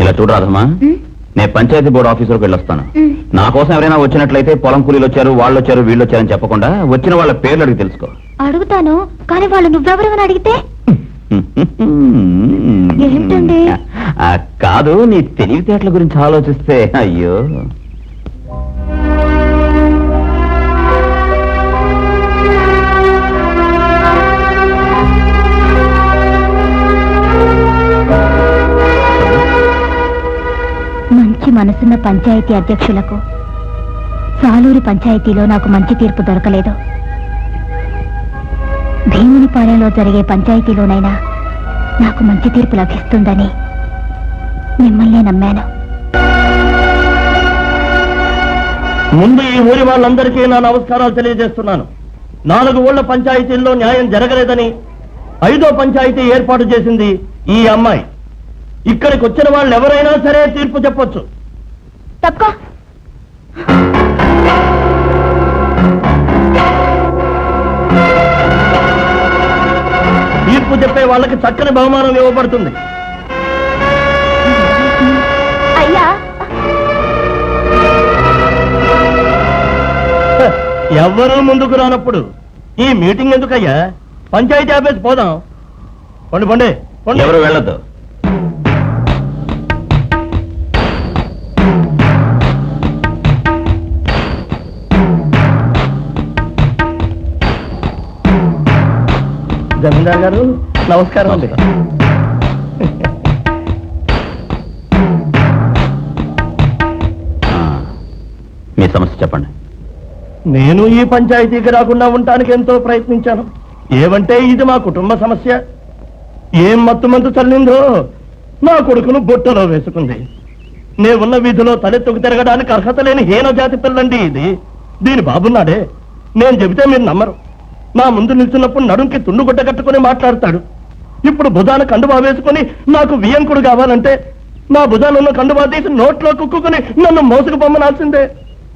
ఇలా చూడు రాధమ్మా. ఉమ్, నేను పంచాయతీ బోర్డు ఆఫీసర్కి వెళ్ళొస్తాను. నా కోసం ఎవరైనా వచ్చినట్లయితే పొలం కూలీలు వచ్చారు వాళ్ళు వచ్చారు వీళ్ళు వచ్చారని చెప్పకుండా వచ్చిన వాళ్ళ పేర్లు అడిగి తెలుసుకో. అడుగుతాను కానీ వాళ్ళు నువ్వెవరవని అడిగితే? ఏంటండి? కాదు నీ తెలివితేటల గురించి ఆలోచిస్తే అయ్యో. మంచి మనసున్న పంచాయతీ అధ్యక్షులకు సాలూరు పంచాయతీలో నాకు మంచి తీర్పు దొరకలేదు. భీమునిపాలెంలో జరిగే పంచాయతీలోనైనా నాకు మంచి తీర్పు లభిస్తుందని మిమ్మల్నే నమ్మాను. ముందు ఈ ఊరి వాళ్ళందరికీ నా నమస్కారాలు తెలియజేస్తున్నాను. నాలుగు ఊళ్ళ పంచాయతీల్లో న్యాయం జరగలేదని ఐదో పంచాయతీ ఏర్పాటు చేసింది ఈ అమ్మాయి. ఇక్కడికి వచ్చిన వాళ్ళు ఎవరైనా సరే తీర్పు చెప్పొచ్చు. తీర్పు చెప్పే వాళ్ళకి చక్కని బహుమానం ఇవ్వబడుతుంది. అయ్యా. ఎవ్వరూ ముందుకు రానప్పుడు ఈ మీటింగ్ ఎందుకయ్యా? పంచాయతీ ఆఫీస్ పోదాం. పండి పండి పండి. ఎవరు వెళ్ళొద్దు? జమీందార్ గారు నమస్కారం అండి. మీ సమస్య చెప్పండి. నేను ఈ పంచాయతీకి రాకుండా ఉండటానికి ఎంతో ప్రయత్నించాను. ఏమంటే ఇది మా కుటుంబ సమస్య. ఏం మత్తు మంతు చల్లిందో నా కొడుకును బొట్టలో వేసుకుంది. నే ఉన్న వీధిలో తలెత్తుకు తిరగడానికి అర్హత లేని హీన జాతి పిల్లండి ఇది. దీని బాబున్నాడే. నేను చెబితే మీరు నమ్మరు. నా ముందు నిల్చున్నప్పుడు నడుంకి తుండు గుడ్డ కట్టుకుని మాట్లాడతాడు. ఇప్పుడు భుజాన కండువా వేసుకుని నాకు వియంకుడు కావాలంటే నా భుజాన ఉన్న కండువా తీసి నోట్లో కుక్కుని నన్ను మోసుకు పొమ్మనాల్సిందే.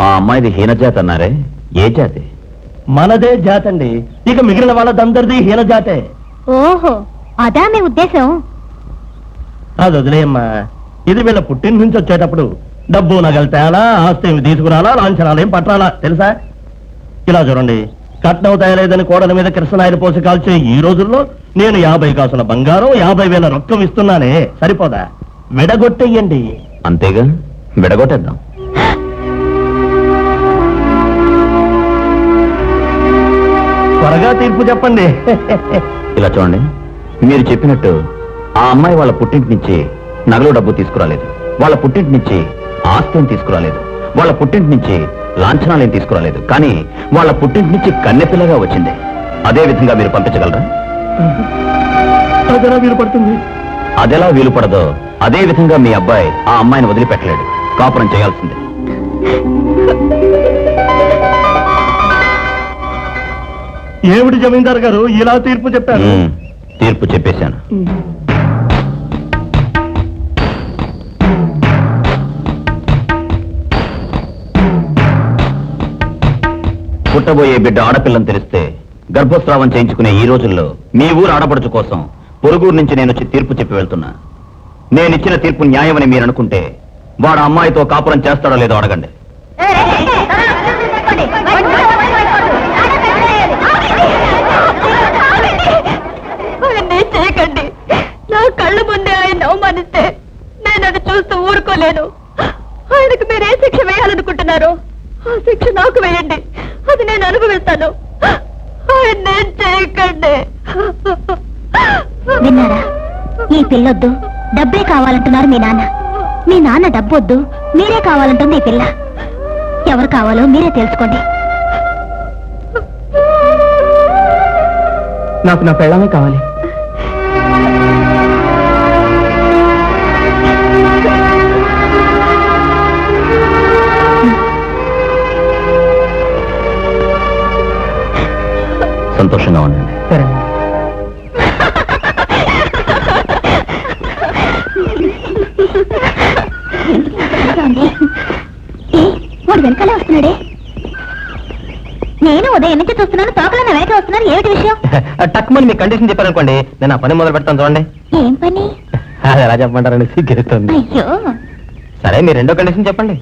ఆ అమ్మాయిది హీనజాతి అన్నారే? ఏ జాతి? మనదే జాతండి. ఇక మిగిలిన వాళ్ళదందరిది హీన జాతే. ఓహో అదా మీ ఉద్దేశం? అది వదిలేయమ్మా. ఇది వీళ్ళ పుట్టిన నుంచి వచ్చేటప్పుడు డబ్బు నగలు తేలా ఆస్తి ఏమి తీసుకురాలా లాంఛనాలు ఏం పట్టాలా తెలుసా? ఇలా చూడండి. కట్నం తయారైదని కోడల మీద కృష్ణాయన పోసి కాల్చే ఈ రోజుల్లో నేను యాభై కాసుల బంగారం యాభై వేల రొక్కం ఇస్తున్నానే. సరిపోదా? విడగొట్టేయండి. అంతేగా? విడగొట్టేద్దాం. త్వరగా తీర్పు చెప్పండి. ఇలా చూడండి. మీరు చెప్పినట్టు ఆ అమ్మాయి వాళ్ళ పుట్టింటి నుంచి నగలు డబ్బు తీసుకురాలేదు. వాళ్ళ పుట్టింటి నుంచి ఆస్తి ఏం తీసుకురాలేదు. వాళ్ళ పుట్టింటి నుంచి లాంఛనాలు ఏం తీసుకురాలేదు. కానీ వాళ్ళ పుట్టింటి నుంచి కన్నెపిల్లగా వచ్చింది. అదే విధంగా మీరు పంపించగలరా? అదరా వీలు పడుతుంది అదెలా వీలు పడదో అదే విధంగా మీ అబ్బాయి ఆ అమ్మాయిని వదిలిపెట్టలేడు. కాపురం చేయాల్సిందే. ఏమిటి జమీందార్ గారు? ఇలా తీర్పు చెప్పారు. ఉమ్, తీర్పు చెప్పేశాను. పుట్టబోయే బిడ్డ ఆడపిల్లని తెలిస్తే గర్భస్రావం చేయించుకునే ఈ రోజుల్లో మీ ఊరు ఆడపడుచు కోసం పొరుగురు నుంచి నేను వచ్చి తీర్పు చెప్పి వెళ్తున్నా. నేనిచ్చిన తీర్పు న్యాయమని మీరు అనుకుంటే వాడు అమ్మాయితో కాపురం చేస్తాడో లేదో అడగండి. చేయకండి. నా కళ్ళ ముందే ఆయన అవమానిస్తే నేను అది చూస్తూ ఊరుకోలేను. ఆయనకు మీరు ఏ శిక్ష వేయాలనుకుంటున్నారు. ఆ శిక్ష నాకు వేయండి. అది నేను అనుభవిస్తాను. చేయకండి. విన్నారా? ఈ పిల్లొద్దు. డబ్బే కావాలంటున్నారు మీ నాన్న. మీ నాన్న డబ్బొద్దు. మీరే కావాలంటుంది ఈ పిల్ల. ఎవరు కావాలో మీరే తెలుసుకోండి. నాకు నా పెళ్ళమే కావాలి. సంతోషంగా ఉండండి. సరే. వాడు వెనకాలే వస్తున్నాడే. నేను ఉదయం నుంచి చూస్తున్నాను తోకలో నా వెనక వస్తున్నాను ఏమిటి విషయం? టక్మని మీ కండిషన్ చెప్పారనుకోండి నేను ఆ పని మొదలు పెడతాను చూడండి. ఏం పని? అది ఎలా చెప్పమంటారని సిగ్గేస్తుంది అయ్యో. సరే మీరు రెండో కండిషన్ చెప్పండి.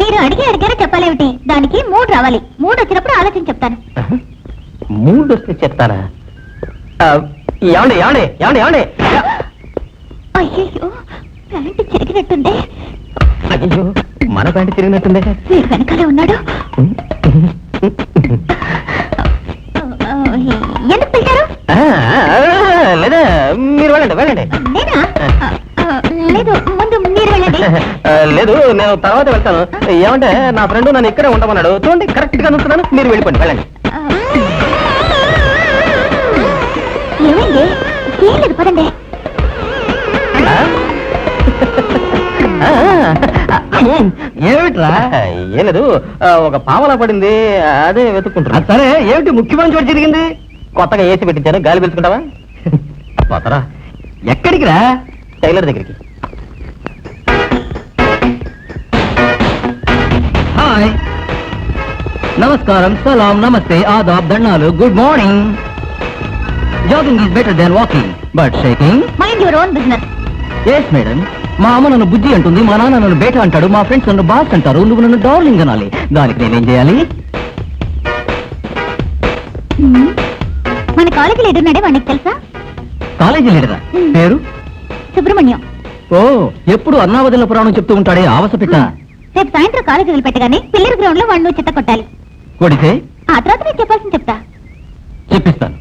మీరు అడిగి అడిగారో చెప్పాలేమిటి? దానికి మూడు రావాలి. మూడు వచ్చినప్పుడు ఆలోచించి చెప్తాను. మూడు వస్తే చెప్తారా ఆ, ఏమండి ఏమండి ఏమండి ఏమండి అయ్యో ప్యాంటు చెరిగినట్టుంది. అయ్యో మన ప్యాంటు తిరిగినట్టుందే మీరు వెనకాలే ఉన్నాడు. ఎందుకు పిలిచారు? లేదా మీరు వెళ్ళండి వెళ్ళండి. నేనా? లేదు ముందు మీరు వెళ్ళండి. లేదు నేను తర్వాత వెళ్తాను. ఏమంటే నా ఫ్రెండ్ నన్ను ఇక్కడే ఉండమన్నాడు. చూడండి కరెక్ట్గా చూస్తున్నాను మీరు వెళ్ళిపోండి వెళ్ళండి. ఏమైంది ఏం లేదు పదండి ఏమిట్రా? ఏం లేదు ఒక పావలా పడింది అదే వెతుక్కుంటున్నా. సరే ఏమిటి ముఖ్యమైన చోటు జరిగింది? కొత్తగా ఏసీ పెట్టించాను గాలి పీల్చుకుంటావా? పోతరా? ఎక్కడికి రా? టైలర్ దగ్గరికి. హాయ్. నమస్కారం సలాం నమస్తే ఆదాబ్ దండాలు good morning. Jogging is better than walking but shaking mind your own business yes madam మా అమ్మ నన్ను బుజ్జి అంటుంది మా నాన్న నన్ను బేట అంటాడు మా ఫ్రెండ్స్ నన్ను బాస్ అంటారు నువ్వు నన్ను డార్లింగ్ అనాలి. దానికి నేనేం చేయాలి? మన కాలేజీ లీడర్ నాడే వాడికి తెలుసా? కాలేజీ లీడరా? పేరు? సుబ్రహ్మణ్యం. ఓ ఎప్పుడు అన్నావదిన పురాణం చెప్తూ ఉంటాడే ఆవస పెట్ట రేపు సాయంత్రం కాలేజీ వదిలిపెట్టగానే పిల్లల గ్రౌండ్లో వాడిని చిత్త కొట్టాలి కొడితే? ఆ తర్వాత నేను చెప్పాల్సింది చెప్తా. చెప్పిస్తాను.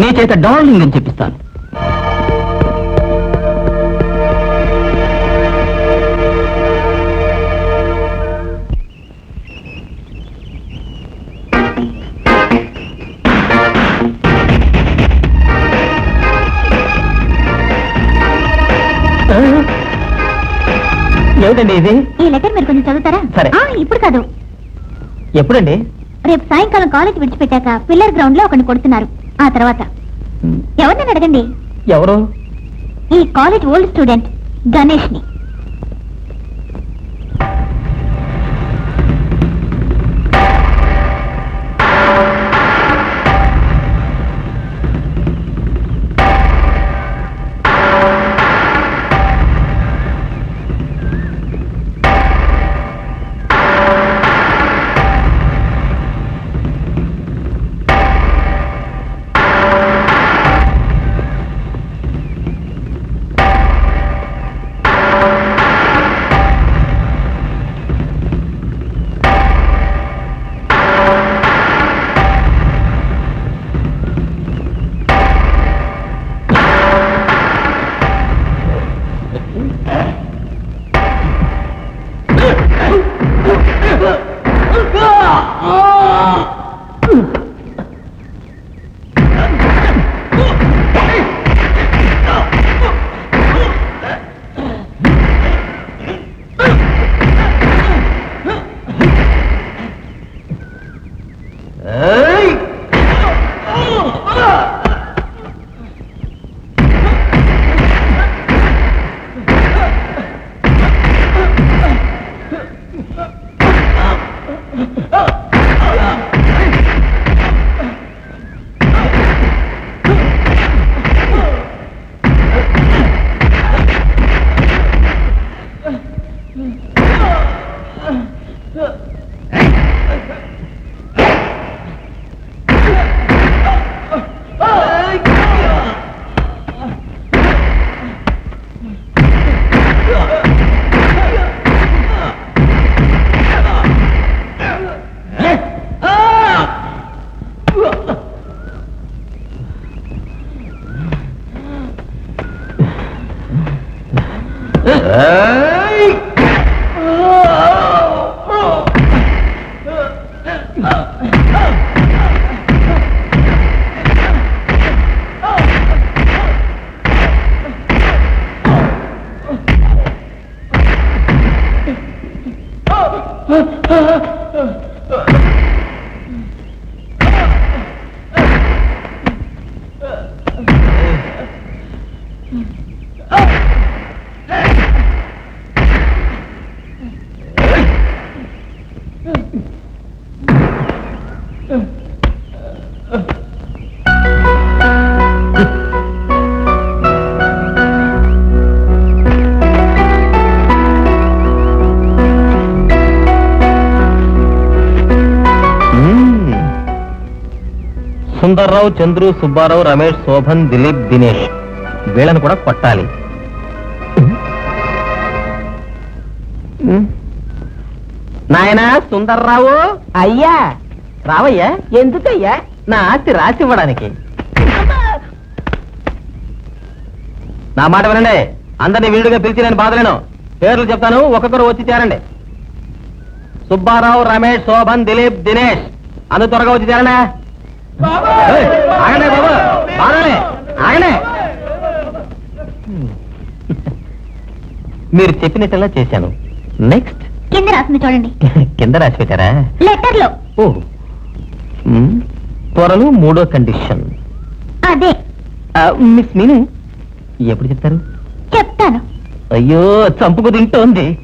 నీ చేత డార్లింగ్ అని చెప్పిస్తాను. ఏమిటండి ఇది? ఈ లెటర్ మీరు కొంచెం చదువుతారా? సరే. ఆ, ఇప్పుడు కాదు ఎప్పుడండి? రేపు సాయంకాలం కాలేజ్ విడిచిపెట్టాక పిల్లర్ గ్రౌండ్లో ఒకరిని కొడుతున్నారు. ఆ తర్వాత. ఎవరిని అడగండి. ఎవరు? ఈ కాలేజ్ ఓల్డ్ స్టూడెంట్ గణేష్ని సుందర్రావు చంద్రు సుబ్బారావు రమేష్ శోభన్ దిలీప్ దినేష్ వీళ్ళని కూడా కొట్టాలి. నాయనా సుందర్రావు? అయ్యా! రావయ్యా? ఎందుకయ్యా? నా ఆస్తి రాసి ఇవ్వడానికి నా మాట వినండి. అందరినీ వీడుగా పిలిచి నేను బాధలేను. పేర్లు చెప్తాను ఒక్కొక్కరు వచ్చి చేరండి. సుబ్బారావు రమేష్ శోభన్ దిలీప్ దినేష్. అందరూ త్వరగా వచ్చి చేరండి బాబు. మీరు చెప్పినట్టెలా చేశాను. నెక్స్ట్ కింద రాసింది చూడండి. కింద రాసి పెట్టారా? లెటర్లో ఓ త్వరలో మూడో కండిషన్. అదే. మిస్ మీను. ఎప్పుడు చెప్తారు? చెప్తాను. అయ్యో చంపుకు తింటోంది.